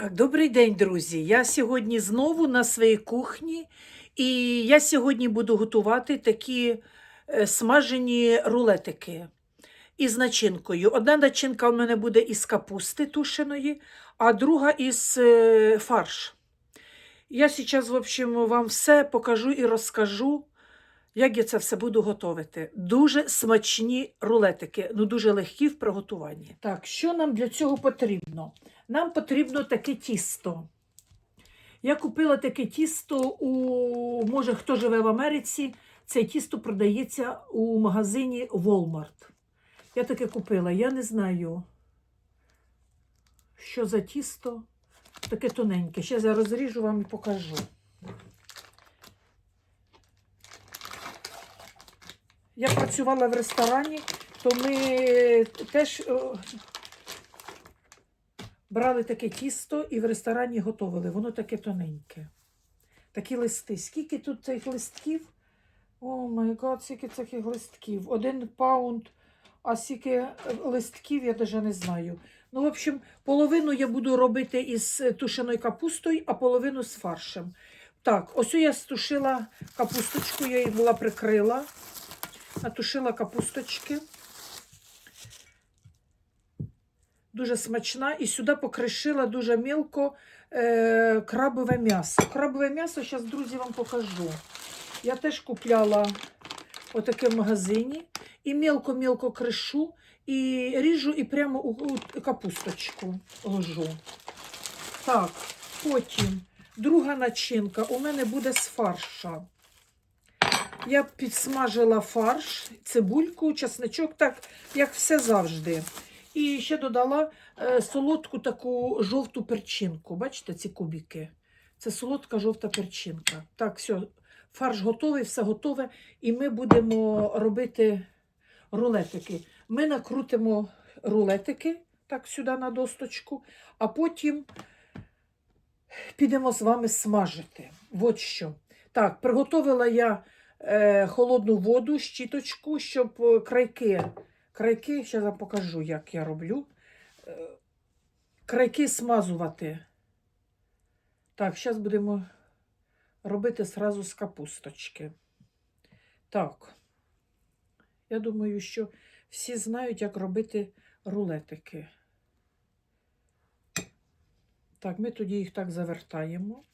Так, добрий день, друзі. Я сьогодні знову на своїй кухні, і я сьогодні буду готувати такі е, смажені рулетики із начинкою. Одна начинка у мене буде із капусти тушеної, а друга із е, фарш. Я зараз, в общем, вам все покажу і розкажу, як я це все буду готувати. Дуже смачні рулетики, ну дуже легкі в приготуванні. Так, що нам для цього потрібно? Нам потрібно таке тісто. Я купила таке тісто у, може, хто живе в Америці, це тісто продається у магазині Walmart. Я таке купила. Я не знаю, що за тісто. Таке тоненьке. Зараз я розріжу вам і покажу. Я працювала в ресторані, то ми теж о, брали таке тісто і в ресторані готували. Воно таке тоненьке. Такі листи. Скільки тут цих листків? О май гад, скільки цих листків. Один паунд, а скільки е, листків, я навіть не знаю. Ну, в общем, половину я буду робити із е, тушеною капустою, а половину з фаршем. Так, ось я стушила капусточку, я її була прикрила. Натушила капусточки. Дуже смачна. І сюди покришила дуже мілко е, крабове м'ясо. Крабове м'ясо, зараз, друзі, вам покажу. Я теж купляла отаке в магазині. І мілко-мілко кришу, і ріжу і прямо у, капусточку ложу. Так, потім друга начинка у мене буде з фарша. Я підсмажила фарш, цибульку, чесничок, так як все завжди. І ще додала е, солодку таку жовту перчинку. Бачите, ці кубики? Це солодка жовта перчинка. Так, все, фарш готовий, все готове. І ми будемо робити рулетики. Ми накрутимо рулетики так сюди на досточку, а потім підемо з вами смажити. От що. Так, приготовила я е, холодну воду, щіточку, щоб е, крайки, крайки, зараз я покажу, як я роблю. Е, крайки смазувати. Так, зараз будемо робити зразу з капусточки. Так, я думаю, що всі знають, як робити рулетики. Так, ми тоді їх так завертаємо.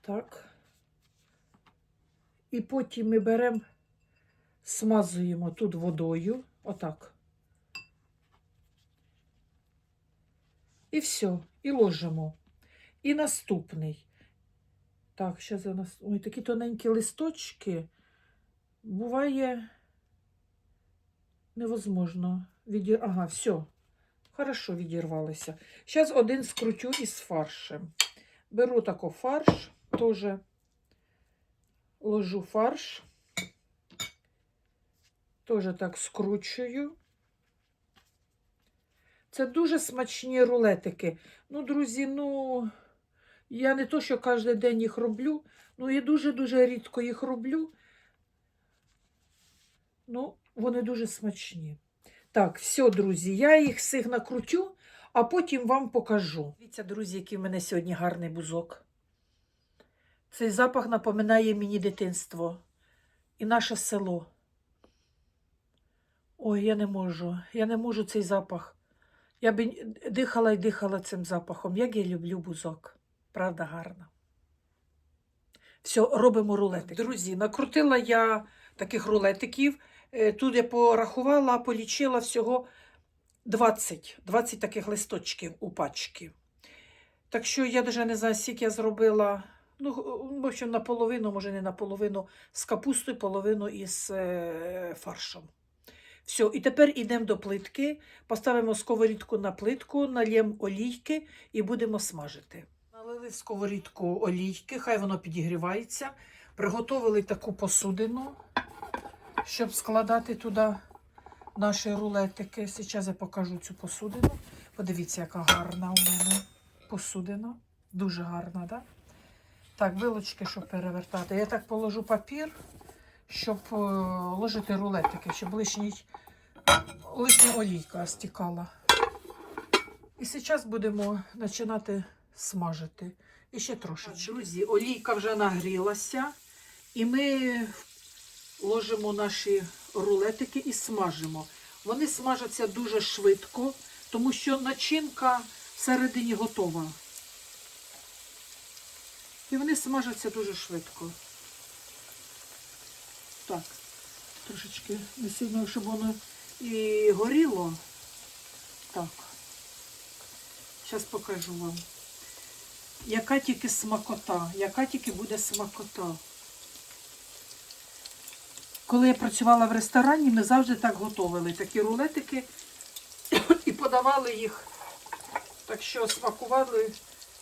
Так. І потім ми беремо, смазуємо тут водою. Отак. І все, і ложимо. І наступний. Так, ще за нас. Ой, такі тоненькі листочки. Буває невозможно. Відір... Ага, все. Хорошо відірвалися. Зараз один скрутю із фаршем. Беру тако фарш, теж ложу фарш, теж так скручую. Це дуже смачні рулетики. Ну, друзі, ну, я не то, що кожен день їх роблю, ну я дуже-дуже рідко їх роблю. Ну, вони дуже смачні. Так, все, друзі, я їх всіх накрутю, а потім вам покажу. Дивіться, друзі, який в мене сьогодні гарний бузок. Цей запах напоминає мені дитинство і наше село. Ой, я не можу, я не можу цей запах. Я б дихала і дихала цим запахом. Як я люблю бузок. Правда, гарно. Все, робимо рулетик. Друзі, накрутила я таких рулетиків. Е, Тут я порахувала, полічила всього 20 20 таких листочків у пачки. Так що я навіть не знаю, скільки я зробила. Ну, в общем, наполовину, може, не наполовину, з капустою, половину із е, фаршем. Все, і тепер йдемо до плитки, поставимо сковорідку на плитку, нальємо олійки і будемо смажити. Налили сковорідку олійки, хай воно підігрівається. Приготовили таку посудину, щоб складати туди наші рулетики. Зараз я покажу цю посудину. Подивіться, яка гарна у мене посудина. Дуже гарна, так? Так, вилочки, щоб перевертати. Я так положу папір, щоб е, ложити рулетики, щоб лишній, лишня олійка стікала. І зараз будемо починати смажити. І ще трошечки. Друзі, олійка вже нагрілася, і ми ложимо наші рулетики і смажимо. Вони смажаться дуже швидко, тому що начинка всередині готова. І вони смажаться дуже швидко. Так, трошечки сильно, щоб воно і горіло. Так. Зараз покажу вам. Яка тільки смакота, яка тільки буде смакота. Коли я працювала в ресторані, ми завжди так готували такі рулетики і подавали їх. Так що смакували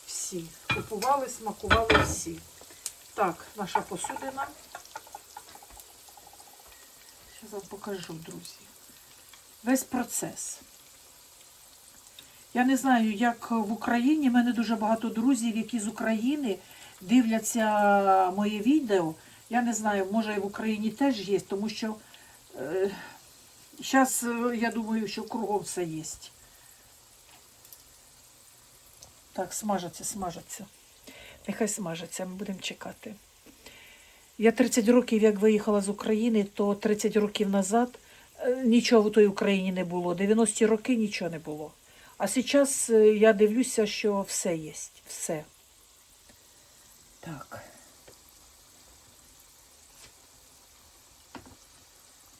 всі. Купували, смакували всі. Так, наша посудина. Зараз вам покажу, друзі. Весь процес. Я не знаю, як в Україні. У мене дуже багато друзів, які з України дивляться моє відео. Я не знаю, може і в Україні теж є, тому що зараз, я думаю, що кругом все є. Так, смажаться, смажаться. Нехай смажаться, ми будемо чекати. Я 30 років, як виїхала з України, то 30 років назад е, нічого в той Україні не було. 90-ті роки нічого не було. А зараз е, я дивлюся, що все є. Все. Так.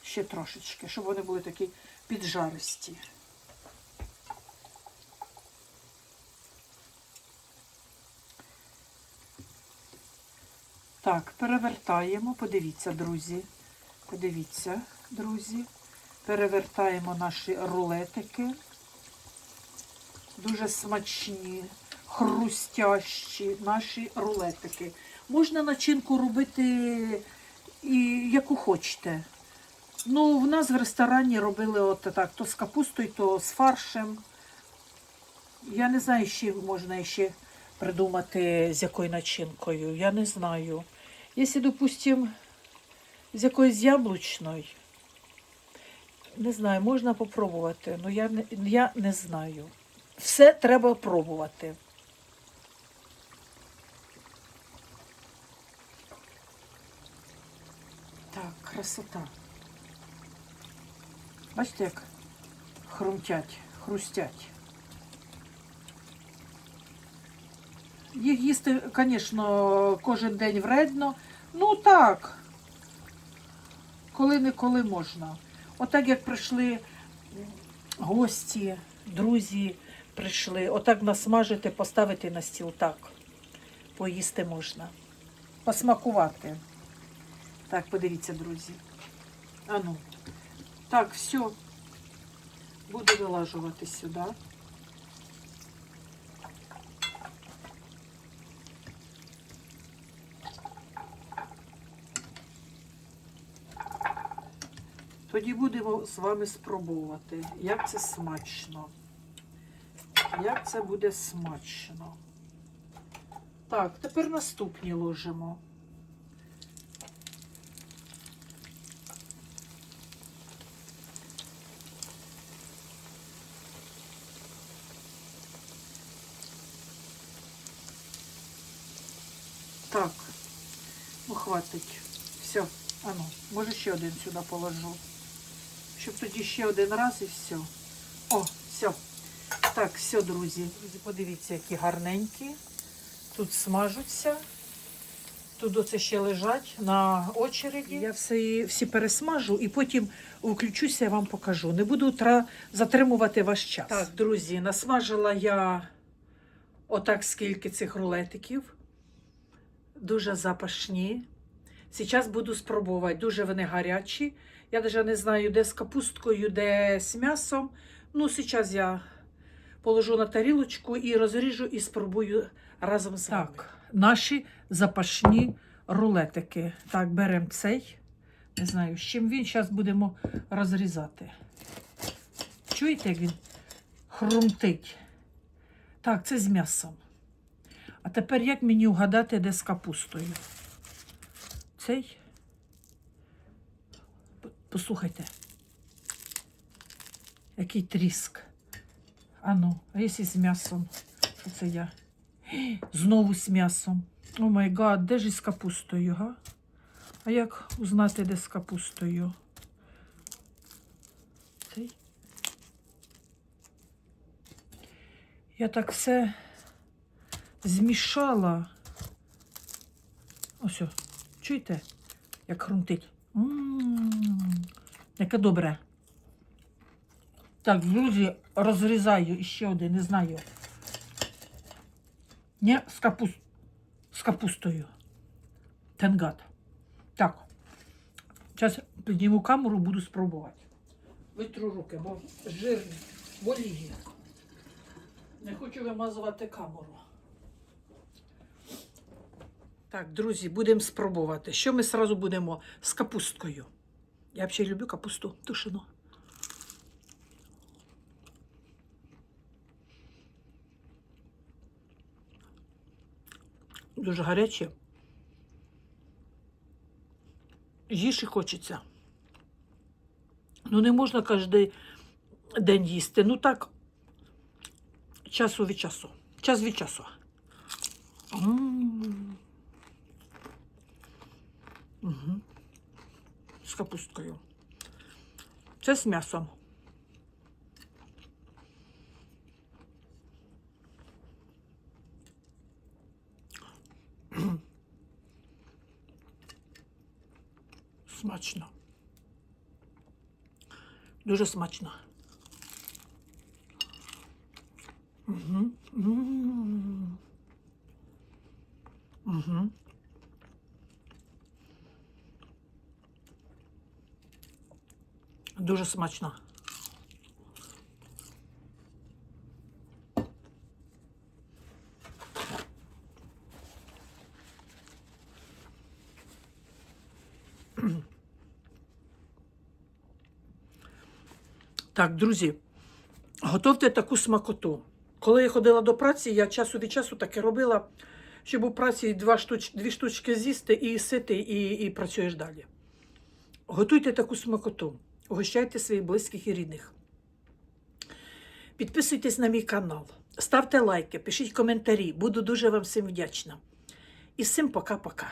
Ще трошечки, щоб вони були такі піджаристі. Так, перевертаємо, подивіться, друзі. Подивіться, друзі. Перевертаємо наші рулетики. Дуже смачні, хрустящі наші рулетики. Можна начинку робити і яку хочете. Ну, в нас в ресторані робили от так, то з капустою, то з фаршем. Я не знаю, ще можна ще придумати з якою начинкою. Я не знаю. Якщо, допустимо, з якоюсь яблучною, не знаю, можна попробувати, але я не, я не знаю. Все треба пробувати. Так, красота. Бачите, як хрумтять, хрустять. Їх їсти, звісно, кожен день вредно. Ну так, коли-неколи можна. Отак, як прийшли гості, друзі прийшли, отак насмажити, поставити на стіл так. Поїсти можна. Посмакувати. Так, подивіться, друзі. Ану. Так, все. Буду вилажувати сюди. Тоді будемо з вами спробувати, як це смачно. Як це буде смачно. Так, тепер наступні ложимо. Так, ну хватить. Все, ану, може ще один сюди положу. Щоб тоді ще один раз і все. О, все. Так, все, друзі. Друзі, подивіться, які гарненькі. Тут смажуться. Тут оце ще лежать на очереді. Я все, всі пересмажу і потім включуся і вам покажу. Не буду тра... затримувати ваш час. Так, друзі, насмажила я отак скільки цих рулетиків. Дуже запашні. Зараз буду спробувати. Дуже вони гарячі. Я навіть не знаю, де з капусткою, де з м'ясом. Ну, зараз я положу на тарілочку і розріжу і спробую разом з вами. Наші запашні рулетики. Так, беремо цей. Не знаю, з чим він. Зараз будемо розрізати. Чуєте, як він хрумтить? Так, це з м'ясом. А тепер як мені вгадати, де з капустою? Цей. Послухайте. Який тріск. А ну, а якщо з м'ясом? Що це я? Знову з м'ясом. О май гад, де ж із капустою, га? А як узнати, де з капустою? Цей? Я так все змішала. Ось, чуєте, як хрумтить? Яке добре. Так, друзі, розрізаю іще один, не знаю. Ні, з, капуст... з капустою. Тенгат. Так. Зараз підніму камеру, буду спробувати. Витру руки, бо жирні, боліє. Не хочу вимазувати камеру. Так, друзі, будемо спробувати. Що ми сразу будемо з капусткою? Я взагалі люблю капусту тушену. Дуже гаряче. Їж і хочеться. Ну, не можна кожен день їсти. Ну так, часу від часу. Час від часу. М. Мгм. З капусткою. Це з м'ясом. Смачно. Дуже смачно. Угу. Угу. Дуже смачно. Так, друзі, готовте таку смакоту. Коли я ходила до праці, я часу від часу таке робила, щоб у праці два штуч, дві штучки з'їсти і сити, і, і працюєш далі. Готуйте таку смакоту, угощайте своїх близьких і рідних. Підписуйтесь на мій канал, ставте лайки, пишіть коментарі. Буду дуже вам всім вдячна. І всім пока-пока.